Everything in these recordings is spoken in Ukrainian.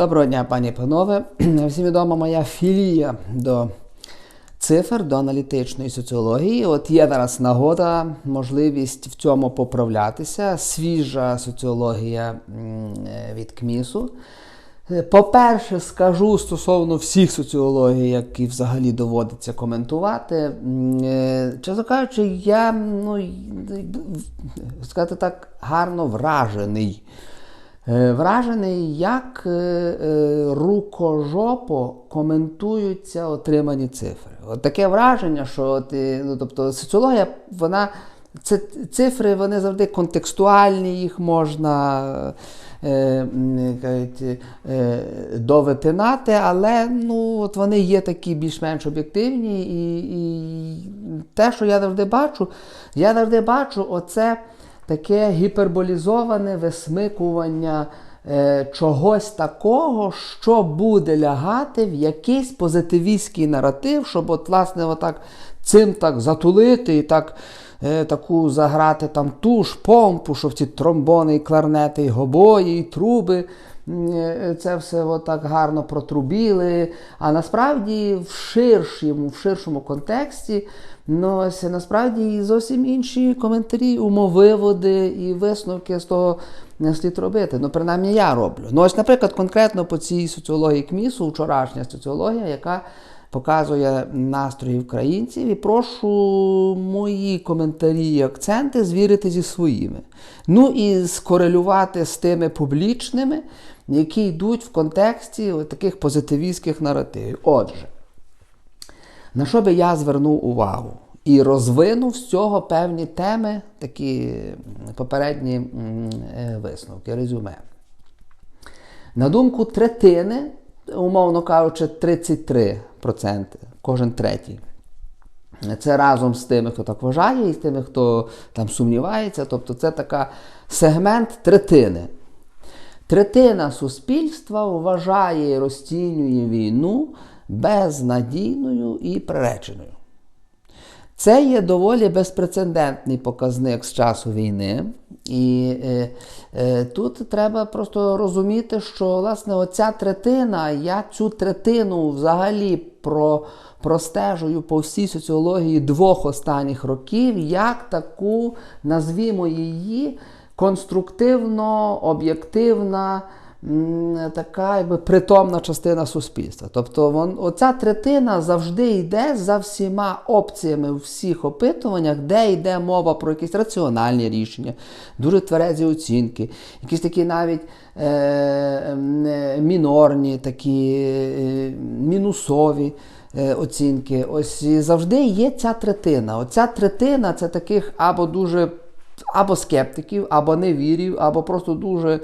Доброго дня, пані панове. Всім відома моя філія до цифр, до аналітичної соціології. От є зараз нагода, можливість в цьому поправлятися. Свіжа соціологія е, від КМІСу. Е, По-перше, скажу стосовно всіх соціологій, які взагалі доводиться коментувати. Е, Чесно кажучи, я ну, сказати так, гарно вражений. Е, Вражений, як е, е, рукожопо коментуються отримані цифри. От таке враження, що е, ну, тобто, соціологія, вона це цифри вони завжди контекстуальні, їх можна е, кажуть, але ну, от вони є такі більш-менш об'єктивні. І, і те, що я завжди бачу, я завжди бачу оце таке гіперболізоване висмикування е, чогось такого, що буде лягати в якийсь позитивістський наратив, щоб от, власне, отак цим так затулити і так. е, Таку заграти там туш, помпу, щоб ці тромбони, і кларнети, і гобої, і труби е, це все отак гарно протрубіли. А насправді в ширшому, в ширшому контексті ну, ось, насправді зовсім інші коментарі, умовиводи і висновки з того не слід робити. Ну, принаймні я роблю. Ну, ось, наприклад, конкретно по цій соціології КМІСу, вчорашня соціологія, яка показує настрої українців, і прошу мої коментарі і акценти звірити зі своїми. Ну і скорелювати з тими публічними, які йдуть в контексті таких позитивістських наративів. Отже, на що би я звернув увагу? І розвинув з цього певні теми, такі попередні е, висновки, резюме. На думку третини, умовно кажучи, 33%, кожен третій. Це разом з тими, хто так вважає, і з тими, хто там сумнівається. Тобто це така сегмент третини. Третина суспільства вважає і розцінює війну безнадійною і приреченою. Це є доволі безпрецедентний показник з часу війни. І е, е, тут треба просто розуміти, що власне оця третина, я цю третину взагалі про, простежую по всій соціології двох останніх років, як таку, назвімо її, конструктивно, об'єктивна. м, Така якби притомна частина суспільства. Тобто вон, оця третина завжди йде за всіма опціями у всіх опитуваннях, де йде мова про якісь раціональні рішення, дуже тверезі оцінки, якісь такі навіть е, е, мінорні, такі е, мінусові е, оцінки. Ось завжди є ця третина. Оця третина це таких або дуже або скептиків, або невірів, або просто дуже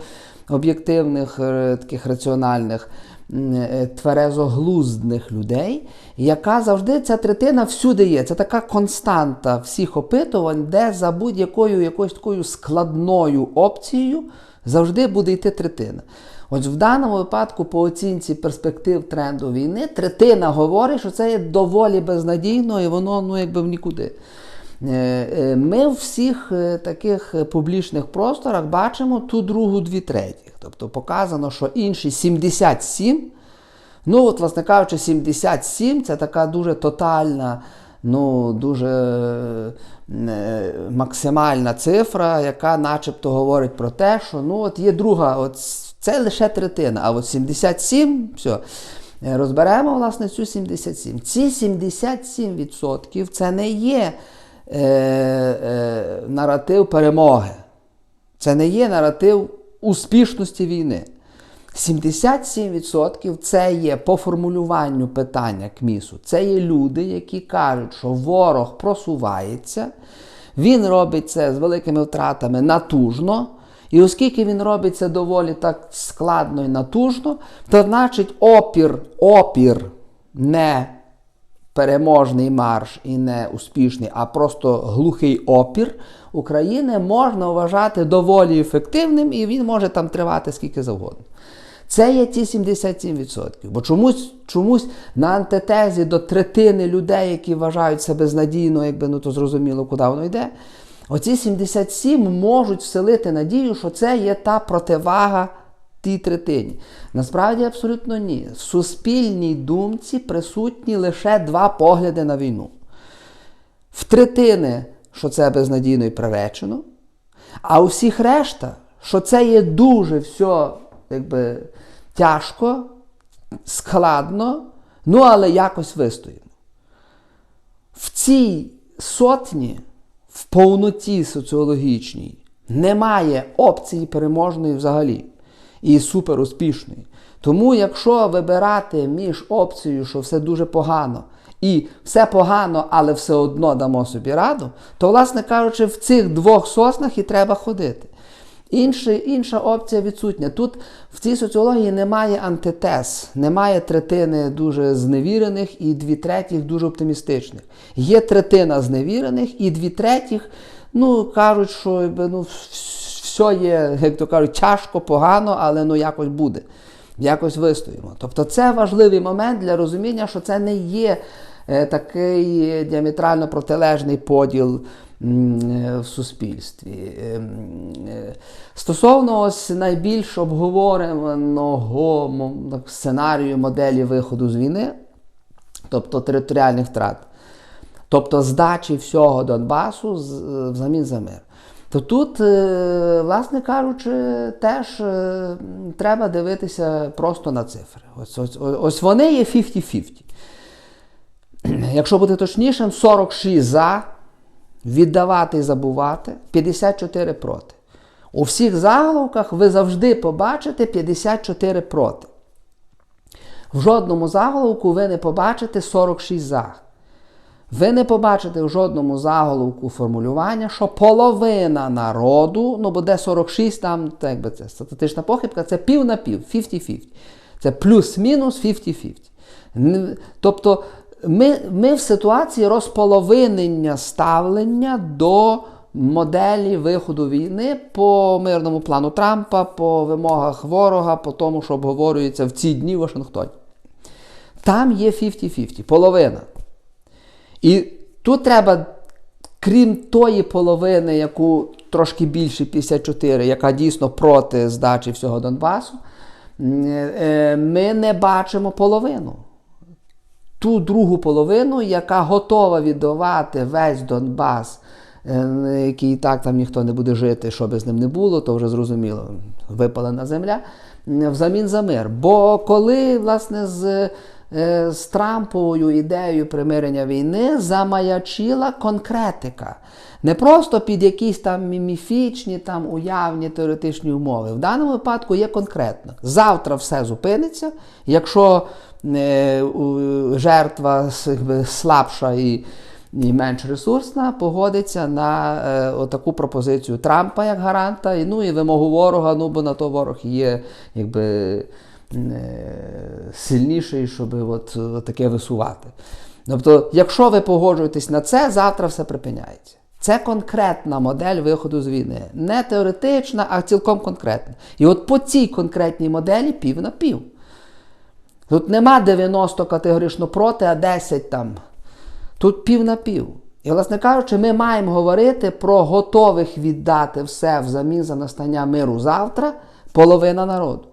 об'єктивних, е, таких раціональних, е, тверезоглуздних людей, яка завжди ця третина всюди є. Це така константа всіх опитувань, де за будь-якою якоюсь такою складною опцією завжди буде йти третина. Ось в даному випадку, по оцінці перспектив тренду війни, третина говорить, що це є доволі безнадійно і воно ну, якби в нікуди. Е, е, Ми в всіх е, таких публічних просторах бачимо ту другу дві третіх. Тобто показано, що інші 77. Ну, от, власне кажучи, 77 це така дуже тотальна, ну, дуже максимальна цифра, яка начебто говорить про те, що ну, от є друга, от це лише третина, а от 77, все. Розберемо, власне, цю 77. Ці 77% це не є е, е, наратив перемоги. Це не є наратив успішності війни. 77% це є по формулюванню питання КМІСу. Це є люди, які кажуть, що ворог просувається, він робить це з великими втратами натужно. І оскільки він робить це доволі так складно і натужно, то значить опір, опір не переможний марш і не успішний, а просто глухий опір України можна вважати доволі ефективним, і він може там тривати скільки завгодно. Це є ті 77%. Бо чомусь, чомусь на антитезі до третини людей, які вважають себе безнадійно, якби ну то зрозуміло, куди воно йде. Оці 77 можуть вселити надію, що це є та противага тій третині. Насправді абсолютно ні. В суспільній думці присутні лише два погляди на війну. В третини, що це безнадійно і приречено, а у всіх решта, що це є дуже все якби, тяжко, складно, ну але якось вистоїмо. В цій сотні, в повноті соціологічній, немає опції переможної взагалі і суперуспішної. Тому, якщо вибирати між опцією, що все дуже погано, і все погано, але все одно дамо собі раду, то, власне кажучи, в цих двох соснах і треба ходити. Інша, інша опція відсутня. Тут в цій соціології немає антитез, немає третини дуже зневірених і дві третіх дуже оптимістичних. Є третина зневірених і дві третіх, ну кажуть, що ну, все є, як то кажуть, тяжко, погано, але ну якось буде. Якось вистоїмо. Тобто це важливий момент для розуміння, що це не є е, такий діаметрально протилежний поділ в суспільстві. Ем, е, Стосовно ось найбільш обговореного сценарію моделі виходу з війни, тобто територіальних втрат, тобто здачі всього Донбасу е, взамін за мир. То тут, е, власне кажучи, теж е, треба дивитися просто на цифри. Ось, ось, ось вони є 50-50. Якщо бути точнішим, 46 за, віддавати і забувати, 54 проти. У всіх заголовках ви завжди побачите 54 проти. В жодному заголовку ви не побачите 46 за. Ви не побачите в жодному заголовку формулювання, що половина народу, ну бо де 46, там так якби це статистична похибка, це пів на пів, 50-50. Це плюс-мінус 50-50. Тобто ми, ми в ситуації розполовинення ставлення до моделі виходу війни по мирному плану Трампа, по вимогах ворога, по тому, що обговорюється в ці дні в Вашингтоні. Там є 50-50, половина. І тут треба, крім тої половини, яку трошки більше 54, яка дійсно проти здачі всього Донбасу, е, ми не бачимо половину. Ту другу половину, яка готова віддавати весь Донбас, е, який так там ніхто не буде жити, що би з ним не було, то вже зрозуміло, випалена земля, взамін за мир. Бо коли, власне, з, з Трамповою ідеєю примирення війни замаячила конкретика. Не просто під якісь там міфічні, там уявні теоретичні умови. В даному випадку є конкретно. Завтра все зупиниться, якщо е, жертва слабша і, і менш ресурсна, погодиться на е, отаку пропозицію Трампа як гаранта, і, ну і вимогу ворога, ну бо на то ворог є якби е, сильніший, щоб от, от таке висувати. Тобто, якщо ви погоджуєтесь на це, завтра все припиняється. Це конкретна модель виходу з війни. Не теоретична, а цілком конкретна. І от по цій конкретній моделі пів на пів. Тут нема 90 категорично проти, а 10 там. Тут пів на пів. І, власне кажучи, ми маємо говорити про готових віддати все взамін за настання миру завтра половина народу.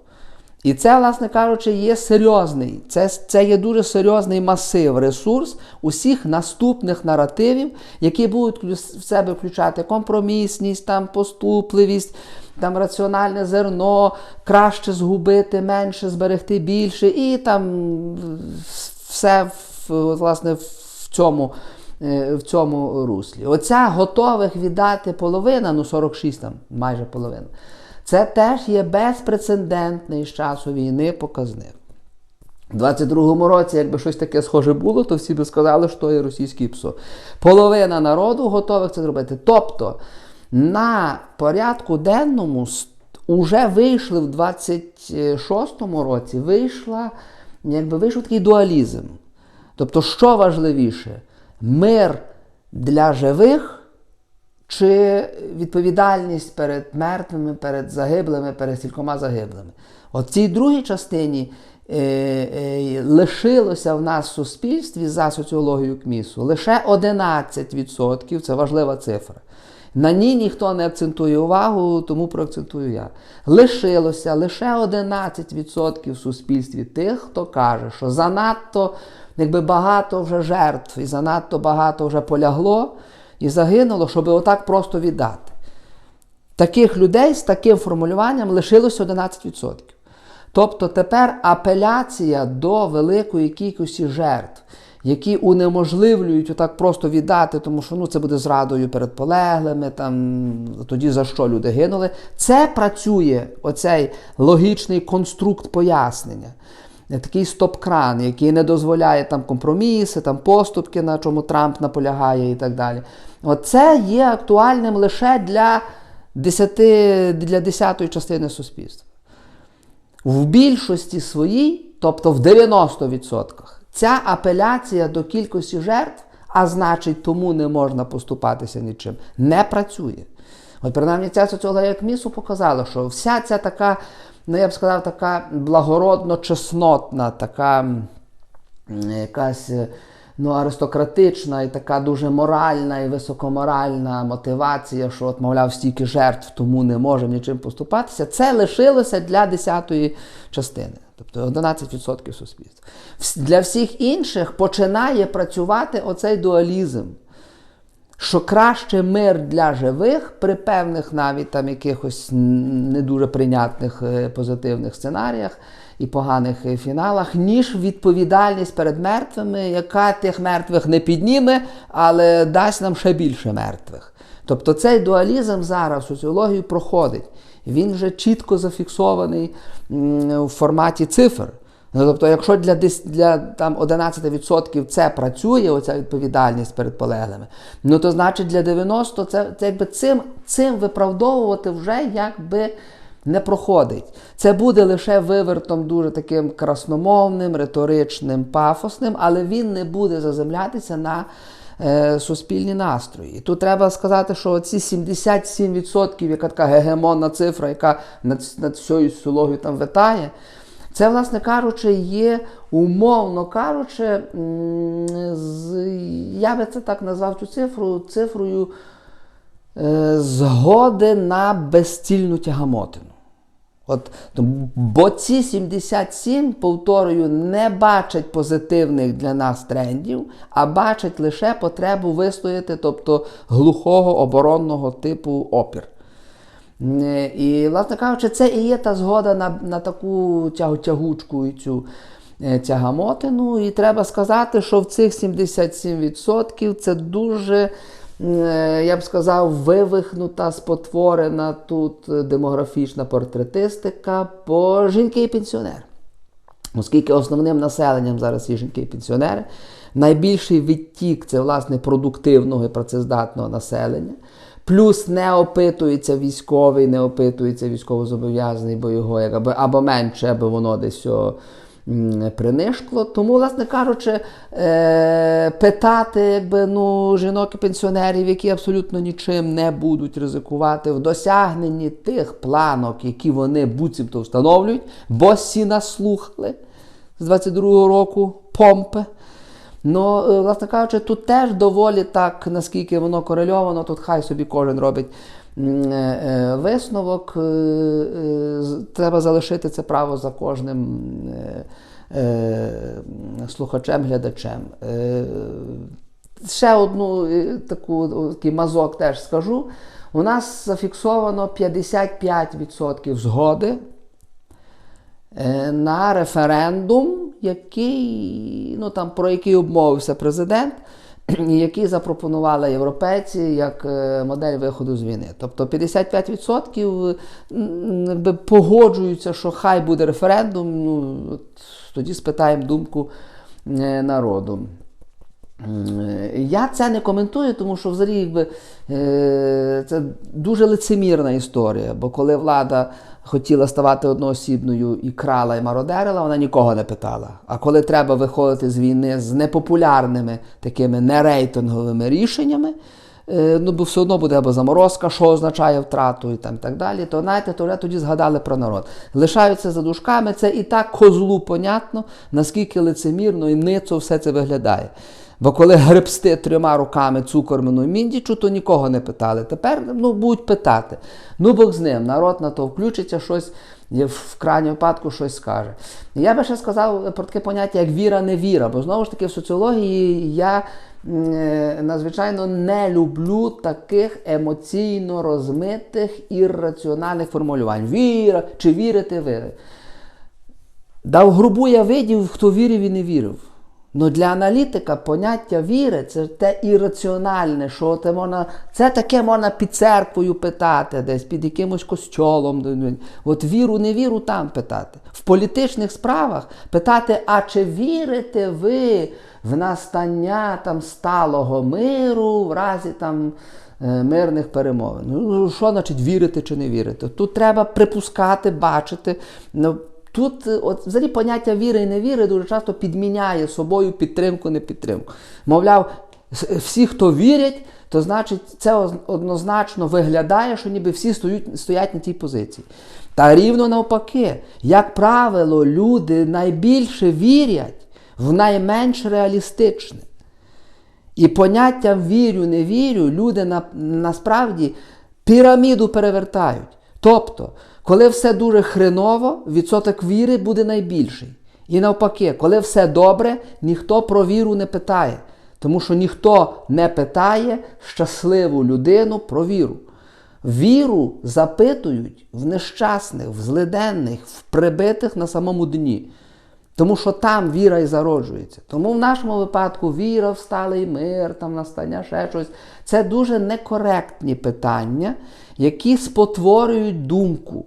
І це, власне кажучи, є серйозний, це, це є дуже серйозний масив, ресурс усіх наступних наративів, які будуть в себе включати компромісність, там, поступливість, там, раціональне зерно, краще згубити, менше зберегти більше, і там все власне, в цьому. е, В цьому руслі. Оця готових віддати половина, ну 46 там, майже половина. Це теж є безпрецедентний з часу війни показник. У 22-му році, якби щось таке схоже було, то всі би сказали, що є російський ПСО. Половина народу готових це зробити. Тобто на порядку денному уже вийшли в 26-му році, вийшла, якби вийшов такий дуалізм. Тобто, що важливіше? Мир для живих чи відповідальність перед мертвими, перед загиблими, перед кількома загиблими. От в цій другій частині е, е, лишилося в нас в суспільстві за соціологією КМІСу лише 11%, це важлива цифра, На ній ніхто не акцентує увагу, тому проакцентую я. Лишилося лише 11% в суспільстві тих, хто каже, що занадто якби багато вже жертв і занадто багато вже полягло і загинуло, щоб отак просто віддати. Таких людей з таким формулюванням лишилося 11%. Тобто тепер апеляція до великої кількості жертв, які унеможливлюють отак просто віддати, тому що ну, це буде зрадою перед полеглими, там, тоді за що люди гинули. Це працює оцей логічний конструкт пояснення. Такий стоп-кран, який не дозволяє там компроміси, там поступки, на чому Трамп наполягає і так далі. Оце є актуальним лише для 10, для 10 частини суспільства. В більшості своїй, тобто в 90%, ця апеляція до кількості жертв, а значить, тому не можна поступатися нічим, не працює. От принаймні ця соціологія КМІСу показала, що вся ця така, ну я б сказав, така благородно-чеснотна, така якась е, ну, аристократична і така дуже моральна і високоморальна мотивація, що, от, мовляв, стільки жертв, тому не можемо нічим поступатися, це лишилося для 10-ї частини, тобто 11% суспільства. Для всіх інших починає працювати оцей дуалізм. Що краще мир для живих при певних навіть там якихось не дуже прийнятних е, позитивних сценаріях і поганих е, фіналах, ніж відповідальність перед мертвими, яка тих мертвих не підніме, але дасть нам ще більше мертвих. Тобто цей дуалізм зараз в соціології проходить. Він вже чітко зафіксований в форматі цифр. Ну, тобто, якщо для, для там, 11% це працює, оця відповідальність перед полеглими, ну то значить для 90% це, це якби цим, цим виправдовувати вже якби не проходить. Це буде лише вивертом дуже таким красномовним, риторичним, пафосним, але він не буде заземлятися на е, суспільні настрої. І тут треба сказати, що ці 77%, яка така гегемонна цифра, яка над, над всією соціологією там витає, це, власне кажучи, є, умовно кажучи, я би це так назвав цю цифру, цифрою е, згоди на безцільну тягамотину. От, бо ці 77, повторюю, не бачать позитивних для нас трендів, а бачать лише потребу вистояти, тобто глухого оборонного типу опір. Е, І, власне кажучи, це і є та згода на, на таку тягу, тягучку і цю е, тягамотину. І треба сказати, що в цих 77% це дуже, е, я б сказав, вивихнута, спотворена тут е, демографічна портретистика по жінки і пенсіонери. Оскільки основним населенням зараз є жінки і пенсіонери, найбільший відтік це власне продуктивного і працездатного населення. Плюс не опитується військовий, не опитується військовозобов'язаний, бо його як або менше, аби воно десь о, м, принишкло. Тому, власне кажучи, е, питати якби, ну, жінок і пенсіонерів, які абсолютно нічим не будуть ризикувати в досягненні тих планок, які вони буцімто встановлюють, бо всі наслухали з 22-го року помпи. Ну, е, власне кажучи, тут теж доволі так, наскільки воно корельовано, тут хай собі кожен робить е, е, висновок. Треба залишити це право за кожним слухачем, глядачем. Ще одну таку такий мазок теж скажу. У нас зафіксовано 55% згоди на референдум, який, ну, там, про який обмовився президент, який запропонували європейці як е, модель виходу з війни. Тобто 55% м, погоджуються, що хай буде референдум. Ну, от, тоді спитаємо думку е, народу. Е, Я це не коментую, тому що взагалі якби, е, це дуже лицемірна історія. Бо коли влада хотіла ставати одноосібною і крала і мародерила, вона нікого не питала. А коли треба виходити з війни з непопулярними такими нерейтинговими рішеннями, е, ну бо все одно буде або заморозка, що означає втрату і там так далі, то знаєте, то вже тоді згадали про народ. Лишаються за дужками, це і так козлу понятно, наскільки лицемірно і ницо все це виглядає. Бо коли гребсти трьома руками цукормену міндічу, то нікого не питали. Тепер ну, будуть питати. Ну, Бог з ним, народ на то включиться, щось в крайньому випадку щось скаже. Я би ще сказав про таке поняття, як віра, не віра. Бо знову ж таки в соціології я е, надзвичайно не люблю таких емоційно розмитих ірраціональних формулювань. Віра чи вірите ви? Дав грубу я видів, хто вірив і не вірив. Ну для аналітика поняття віри це те ірраціональне, що це можна, це таке можна під церквою питати, десь під якимось костьолом. От віру, не віру там питати. В політичних справах питати, а чи вірите ви в настання там сталого миру в разі там е, мирних перемовин? Ну, що значить вірити чи не вірити? Тут треба припускати, бачити. Ну, Тут е, от, взагалі поняття віри і невіри дуже часто підміняє собою підтримку, не підтримку. Мовляв, всі, хто вірять, то значить це однозначно виглядає, що ніби всі стоять, стоять на тій позиції. Та рівно навпаки, як правило, люди найбільше вірять в найменш реалістичне. І поняттям вірю, не вірю, люди на, насправді піраміду перевертають. Тобто, коли все дуже хреново, відсоток віри буде найбільший. І навпаки, коли все добре, ніхто про віру не питає. Тому що ніхто не питає щасливу людину про віру. Віру запитують в нещасних, в злиденних, в прибитих на самому дні. Тому що там віра і зароджується. Тому в нашому випадку віра в сталий мир, там настання ще щось. Це дуже некоректні питання, які спотворюють думку.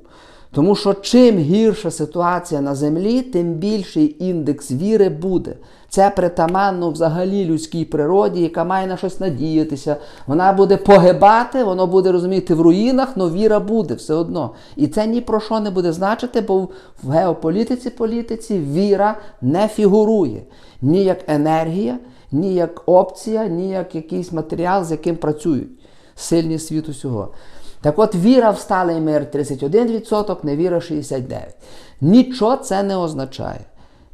Тому що чим гірша ситуація на землі, тим більший індекс віри буде. Це притаманно взагалі людській природі, яка має на щось надіятися. Вона буде погибати, воно буде розуміти в руїнах, але віра буде все одно. І це ні про що не буде значити, бо в геополітиці політиці віра не фігурує ні як енергія, ні як опція, ні як якийсь матеріал, з яким працюють сильні світ усього. Так от віра в сталий мир 31%, невіра 69%. Нічого це не означає.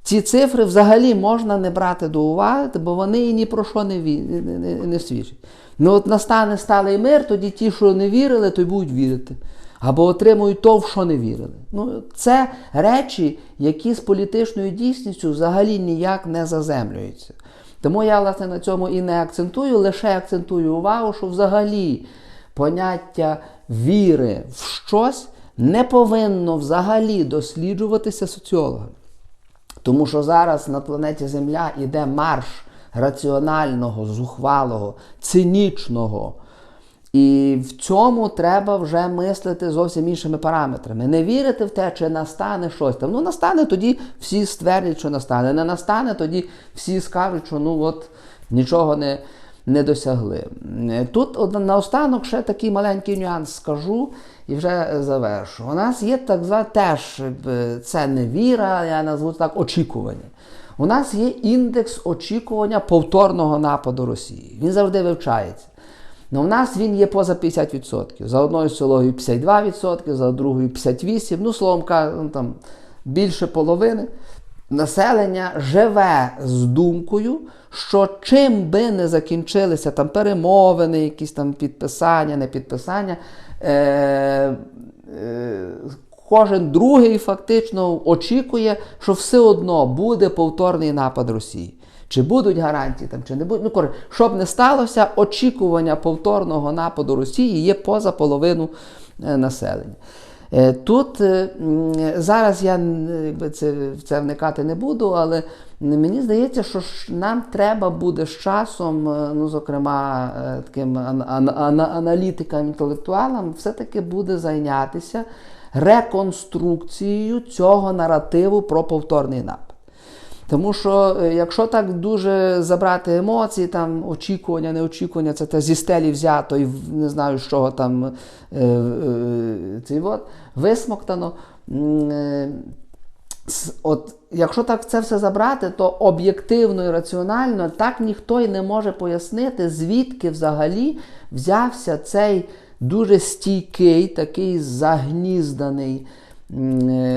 Ці цифри взагалі можна не брати до уваги, бо вони і ні про що не, не, не свідчать. Ну от настане сталий мир, тоді ті, що не вірили, то й будуть вірити. Або отримують то, в що не вірили. Ну, Це речі, які з політичною дійсністю взагалі ніяк не заземлюються. Тому я, власне, на цьому і не акцентую, лише акцентую увагу, що взагалі поняття віри в щось не повинно взагалі досліджуватися соціологами. Тому що зараз на планеті Земля йде марш раціонального, зухвалого, цинічного. І в цьому треба вже мислити зовсім іншими параметрами. Не вірити в те, чи настане щось там. Ну, настане, тоді всі ствердять, що настане. Не настане, тоді всі скажуть, що ну от нічого не не досягли. Тут наостанок ще такий маленький нюанс скажу і вже завершу. У нас є так зване теж це не віра, я назву так очікування. У нас є індекс очікування повторного нападу Росії. Він завжди вивчається. Ну, У нас він є поза 50%. За одною соціологією 52%, за другою 58%. Ну, словом кажучи, там більше половини населення живе з думкою, що чим би не закінчилися там перемовини, якісь там підписання, не підписання, е, е, кожен другий фактично очікує, що все одно буде повторний напад Росії. Чи будуть гарантії там, чи не будуть. Ну, коротко, щоб не сталося, очікування повторного нападу Росії є поза половину е, населення. Е, тут е, зараз я якби, це, в це вникати не буду, але мені здається, що нам треба буде з часом, ну, зокрема, таким аналітикам, інтелектуалам, все-таки буде зайнятися реконструкцією цього наративу про повторний напад. Тому що, якщо так дуже забрати емоції, там очікування, неочікування, це те зі стелі взято і не знаю, з чого там е, е, цей от, висмоктано. Е, от, Якщо так це все забрати, то об'єктивно і раціонально так ніхто й не може пояснити, звідки взагалі взявся цей дуже стійкий, такий загнізданий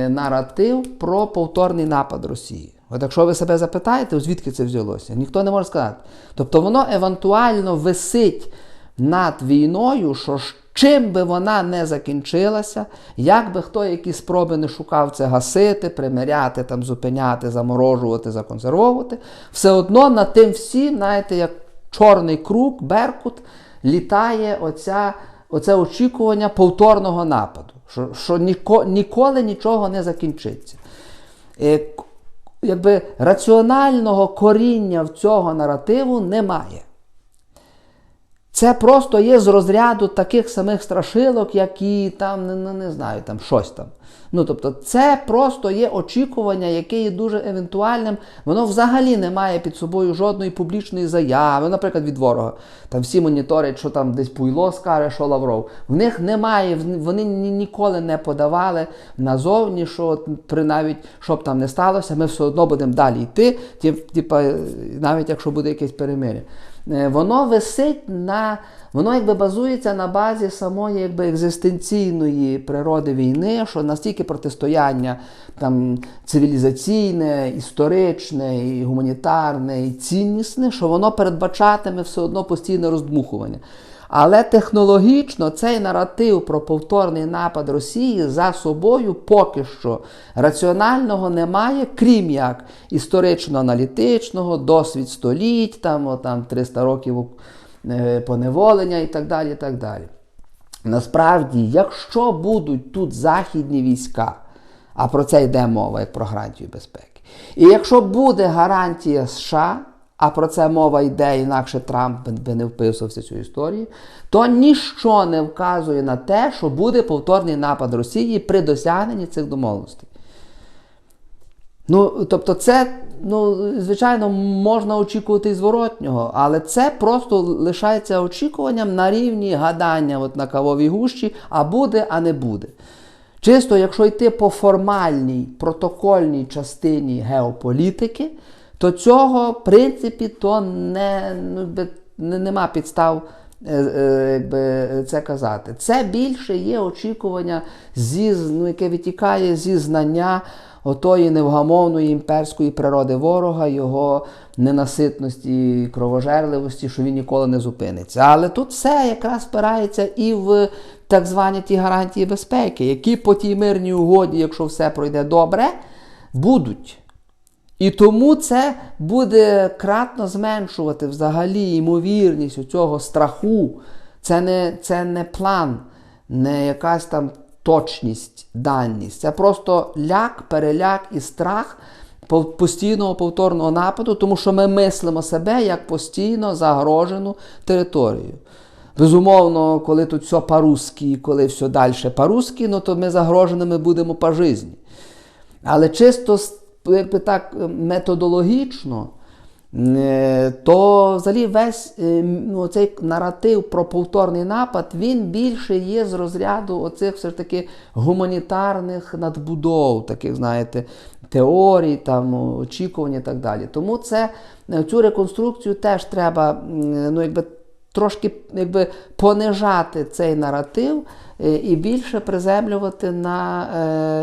наратив про повторний напад Росії. От якщо ви себе запитаєте, звідки це взялося, ніхто не може сказати. Тобто воно евентуально висить над війною, що чим би вона не закінчилася, як би хто які спроби не шукав це гасити, примиряти, там, зупиняти, заморожувати, законсервовувати, все одно над тим всім, знаєте, як чорний круг, беркут, літає оця, оце очікування повторного нападу, що, що ніко, ніколи нічого не закінчиться. Якби раціонального коріння в цього наративу немає. Це просто є з розряду таких самих страшилок, як і там, не, не, знаю, там щось там. Ну, тобто, це просто є очікування, яке є дуже евентуальним. Воно взагалі не має під собою жодної публічної заяви, наприклад, від ворога. Там всі моніторять, що там десь Пуйло скаже, що Лавров. В них немає, вони ні- ніколи не подавали назовні, що при навіть що б там не сталося, ми все одно будемо далі йти, тіп- е, навіть якщо буде якесь перемир'я. Е, Воно висить на, воно якби базується на базі самої якби екзистенційної природи війни, що настільки протистояння там цивілізаційне, історичне, і гуманітарне, і ціннісне, що воно передбачатиме все одно постійне роздмухування. Але технологічно цей наратив про повторний напад Росії за собою поки що раціонального немає, крім як історично-аналітичного, досвід століть, там, там 300 років е, поневолення і так далі. І так далі. Насправді, якщо будуть тут західні війська, а про це йде мова як про гарантію безпеки, і якщо буде гарантія США, а про це мова йде, інакше Трамп би- не вписувався в цю історію, то ніщо не вказує на те, що буде повторний напад Росії при досягненні цих домовленостей. Ну, тобто, це, ну, звичайно, можна очікувати і зворотнього, але це просто лишається очікуванням на рівні гадання от на кавовій гущі, а буде, а не буде. Чисто, якщо йти по формальній протокольній частині геополітики, то цього, в принципі, то не, ну, не, нема підстав е, е, якби, це казати. Це більше є очікування, зі, ну, яке витікає зі знання отої невгамовної імперської природи ворога, його ненаситності, і кровожерливості, що він ніколи не зупиниться. Але тут все якраз спирається і в так звані ті гарантії безпеки, які по тій мирній угоді, якщо все пройде добре, будуть. І тому це буде кратно зменшувати взагалі ймовірність у цього страху. Це не, це не план, не якась там точність, даність. Це просто ляк, переляк і страх постійного повторного нападу, тому що ми мислимо себе як постійно загрожену територію. Безумовно, коли тут все по-русски, коли все далі по-русски, ну то ми загроженими будемо по житті. Але чисто так е, методологічно, е, то взагалі весь е, ну, цей наратив про повторний напад, він більше є з розряду оцих все ж таки гуманітарних надбудов, таких, знаєте, теорій, там, очікувань і так далі. Тому це, цю реконструкцію теж треба ну, якби, трошки якби, понижати цей наратив і більше приземлювати на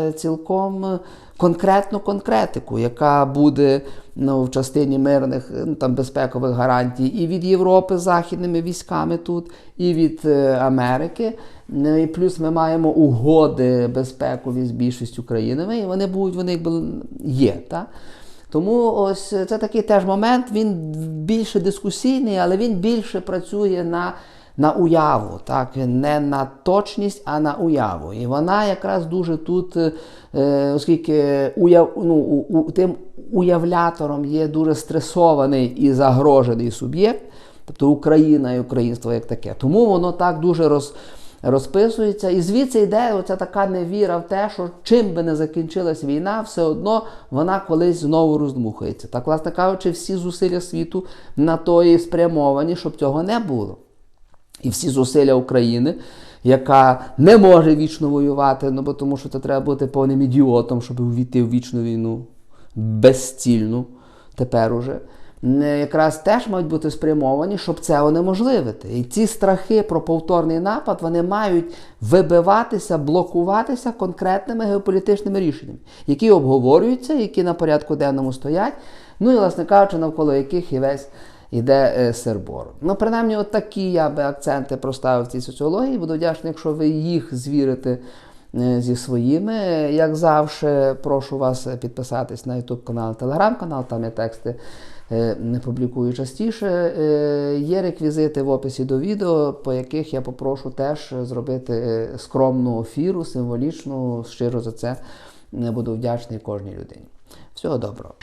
е, цілком конкретну конкретику, яка буде ну, в частині мирних ну, там, безпекових гарантій і від Європи з західними військами тут, і від е, Америки. Ну, І плюс ми маємо угоди безпекові з більшістю країнами, і вони будуть, вони якби є. Та? Тому ось це такий теж момент, він більше дискусійний, але він більше працює на, на уяву, так? не на точність, а на уяву. І вона якраз дуже тут, е, оскільки уяв, ну, у, у, тим уявлятором є дуже стресований і загрожений суб'єкт, тобто Україна і українство як таке. Тому воно так дуже роз розписується. І звідси йде оця така невіра в те, що чим би не закінчилась війна, все одно вона колись знову роздмухається. Так, власне кажучи, всі зусилля світу на то і спрямовані, щоб цього не було. І всі зусилля України, яка не може вічно воювати, ну бо тому що це треба бути повним ідіотом, щоб увійти в вічну війну безцільну тепер уже. якраз теж мають бути спрямовані, щоб це унеможливити. І ці страхи про повторний напад вони мають вибиватися, блокуватися конкретними геополітичними рішеннями, які обговорюються, які на порядку денному стоять. Ну і, власне кажучи, навколо яких і весь іде е, сербор. Ну, принаймні, от такі я би акценти проставив в цій соціології. Буду вдячний, якщо ви їх звірите е, зі своїми. Як завжди, прошу вас підписатись на YouTube канал, Telegram канал, там є тексти. е, Не публікую частіше. Є реквізити в описі до відео, по яких я попрошу теж зробити скромну ефіру, символічну. Щиро за це е, буду вдячний кожній людині. Всього доброго.